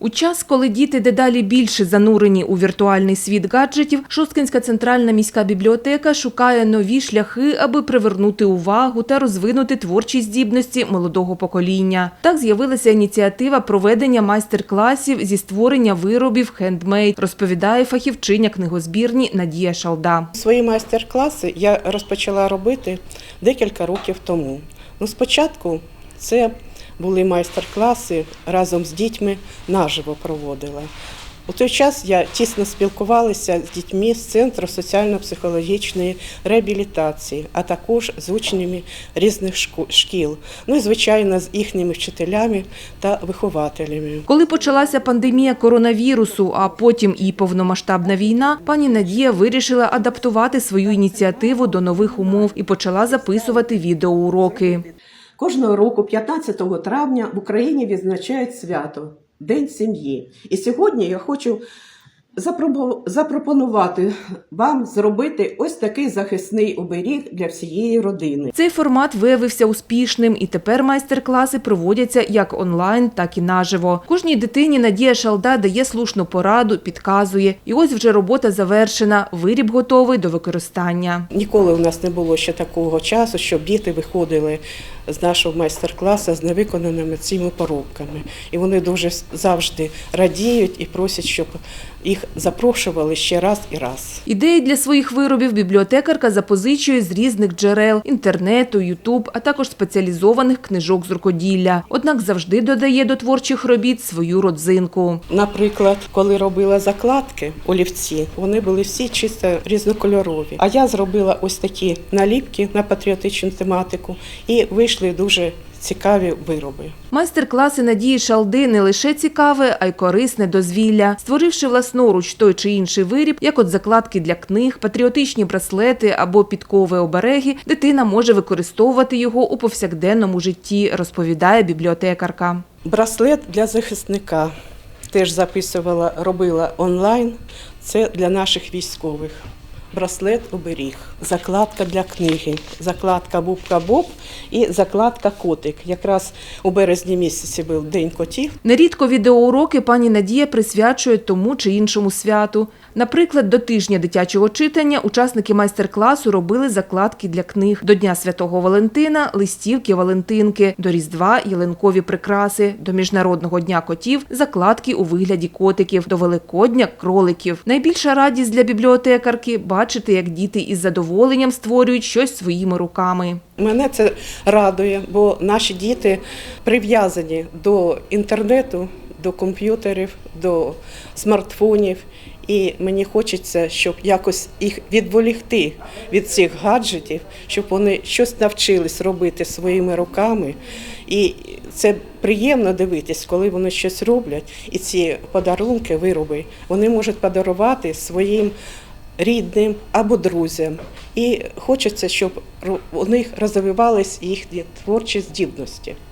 У час, коли діти дедалі більше занурені у віртуальний світ гаджетів, Шосткинська центральна міська бібліотека шукає нові шляхи, аби привернути увагу та розвинути творчі здібності молодого покоління. Так з'явилася ініціатива проведення майстер-класів зі створення виробів хендмейд, розповідає фахівчиня книгозбірні Надія Шалда. Свої майстер-класи я розпочала робити декілька років тому. Ну, спочатку це були майстер-класи разом з дітьми наживо проводила. У той час я тісно спілкувалася з дітьми з Центру соціально-психологічної реабілітації, а також з учнями різних шкіл, ну і звичайно з їхніми вчителями та вихователями. Коли почалася пандемія коронавірусу, а потім і повномасштабна війна, пані Надія вирішила адаптувати свою ініціативу до нових умов і почала записувати відеоуроки. Кожного року, 15 травня, в Україні відзначають свято День сім'ї. І сьогодні я хочу запропонувати вам зробити ось такий захисний оберіг для всієї родини. Цей формат виявився успішним, і тепер майстер-класи проводяться як онлайн, так і наживо. Кожній дитині Надія Шалда дає слушну пораду, підказує. І ось вже робота завершена. Виріб готовий до використання. Ніколи у нас не було ще такого часу, щоб діти виходили з нашого майстер-класу з невиконаними цими поробками. І вони дуже завжди радіють і просять, щоб їх запрошували ще раз і раз. Ідеї для своїх виробів бібліотекарка запозичує з різних джерел інтернету, Ютуб, а також спеціалізованих книжок з рукоділля. Однак завжди додає до творчих робіт свою родзинку. Наприклад, коли робила закладки олівці, вони були всі чисто різнокольорові. А я зробила ось такі наліпки на патріотичну тематику, і вийшли дуже цікаві вироби. Майстер-класи Надії Шалди не лише цікаве, а й корисне дозвілля. Створивши власноруч той чи інший виріб, як от закладки для книг, патріотичні браслети або підкови обереги, дитина може використовувати його у повсякденному житті, розповідає бібліотекарка. Браслет для захисника теж записувала, робила онлайн. Це для наших військових. Браслет оберіг, закладка для книги, закладка Бубка Боб і закладка Котик. Якраз у березні місяці був День котів. Нерідко відеоуроки пані Надія присвячує тому чи іншому святу. Наприклад, до тижня дитячого читання учасники майстер-класу робили закладки для книг до Дня Святого Валентина, листівки Валентинки, до Різдва ялинкові прикраси, до Міжнародного дня котів закладки у вигляді котиків, до Великодня кроликів. Найбільша радість для бібліотекарки бачити, як діти із задоволенням створюють щось своїми руками. Мене це радує, бо наші діти прив'язані до інтернету, до комп'ютерів, до смартфонів. І мені хочеться, щоб якось їх відволікти від цих гаджетів, щоб вони щось навчились робити своїми руками. І це приємно дивитись, коли вони щось роблять. І ці подарунки, вироби, вони можуть подарувати своїм рідним або друзям. І хочеться, щоб у них розвивались їхні творчі здібності.